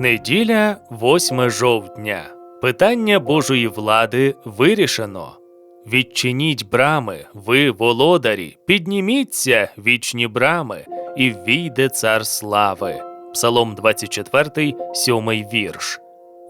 Неділя 8 жовтня. Питання Божої влади вирішено. Відчиніть брами, ви володарі, підніміться вічні брами, і війде цар слави. Псалом 24, 7 вірш.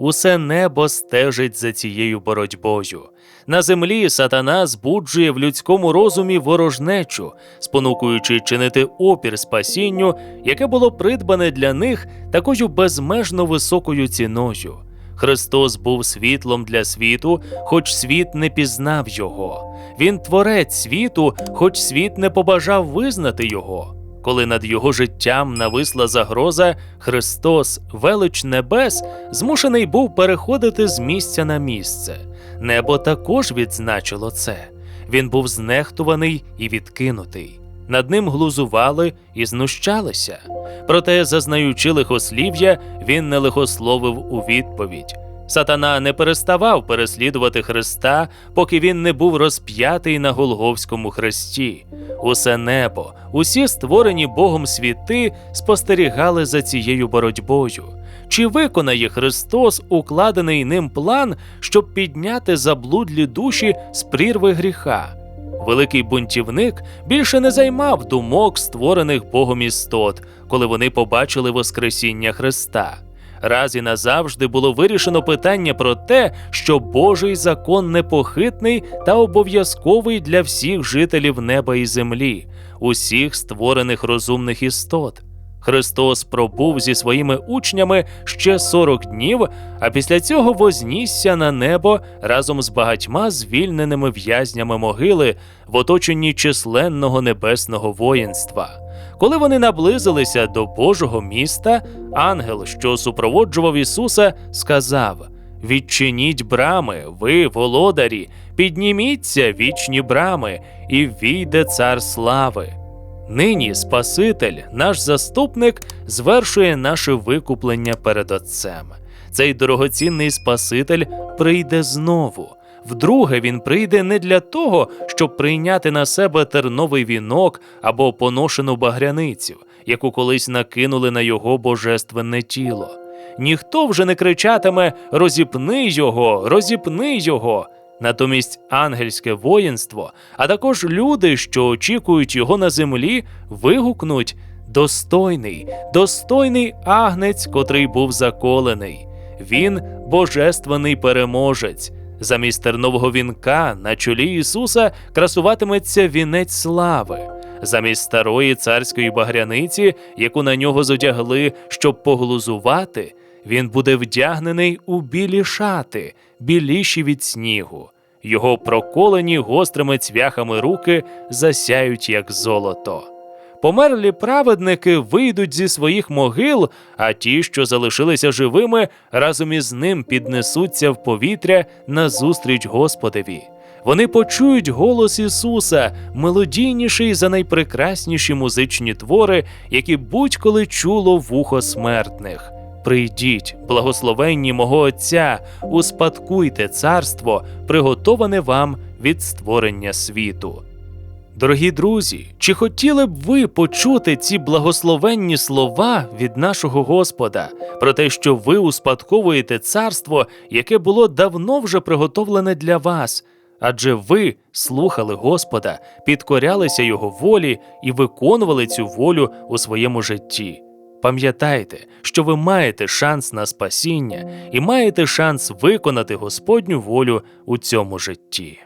Усе небо стежить за цією боротьбою. На землі сатана збуджує в людському розумі ворожнечу, спонукуючи чинити опір спасінню, яке було придбане для них такою безмежно високою ціною. Христос був світлом для світу, хоч світ не пізнав його. Він творець світу, хоч світ не побажав визнати його. Коли над його життям нависла загроза, Христос, велич небес, змушений був переходити з місця на місце. Небо також відзначило це. Він був знехтуваний і відкинутий. Над ним глузували і знущалися. Проте, зазнаючи лихослів'я, він не лихословив у відповідь. Сатана не переставав переслідувати Христа, поки він не був розп'ятий на Голговському хресті. Усе небо, усі створені Богом світи спостерігали за цією боротьбою. Чи виконає Христос укладений ним план, щоб підняти заблудлі душі з прірви гріха? Великий бунтівник більше не займав думок створених Богом істот, коли вони побачили Воскресіння Христа. Раз і назавжди було вирішено питання про те, що Божий закон непохитний та обов'язковий для всіх жителів неба і землі, усіх створених розумних істот. Христос пробув зі своїми учнями ще 40 днів, а після цього вознісся на небо разом з багатьма звільненими в'язнями могили в оточенні численного небесного воїнства. Коли вони наблизилися до Божого міста, ангел, що супроводжував Ісуса, сказав: Відчиніть брами, ви, володарі, підніміться вічні брами, і війде цар слави. Нині Спаситель, наш заступник, звершує наше викуплення перед Отцем. Цей дорогоцінний Спаситель прийде знову. Вдруге він прийде не для того, щоб прийняти на себе терновий вінок або поношену багряницю, яку колись накинули на його божественне тіло. Ніхто вже не кричатиме Розіпни його, розіпни його. Натомість ангельське воїнство, а також люди, що очікують його на землі, вигукнуть Достойний, достойний агнець, котрий був заколений. Він божественний переможець. Замість тернового вінка на чолі Ісуса красуватиметься вінець слави. Замість старої царської багряниці, яку на нього зодягли, щоб поглузувати, він буде вдягнений у білі шати, біліші від снігу. Його проколені гострими цвяхами руки засяють, як золото. Померлі праведники вийдуть зі своїх могил, а ті, що залишилися живими, разом із ним піднесуться в повітря назустріч Господеві. Вони почують голос Ісуса, мелодійніший за найпрекрасніші музичні твори, які будь-коли чуло вухо смертних. Прийдіть, благословенні мого Отця, успадкуйте царство, приготоване вам від створення світу. Дорогі друзі, чи хотіли б ви почути ці благословенні слова від нашого Господа про те, що ви успадковуєте царство, яке було давно вже приготовлене для вас? Адже ви слухали Господа, підкорялися Його волі і виконували цю волю у своєму житті. Пам'ятайте, що ви маєте шанс на спасіння і маєте шанс виконати Господню волю у цьому житті.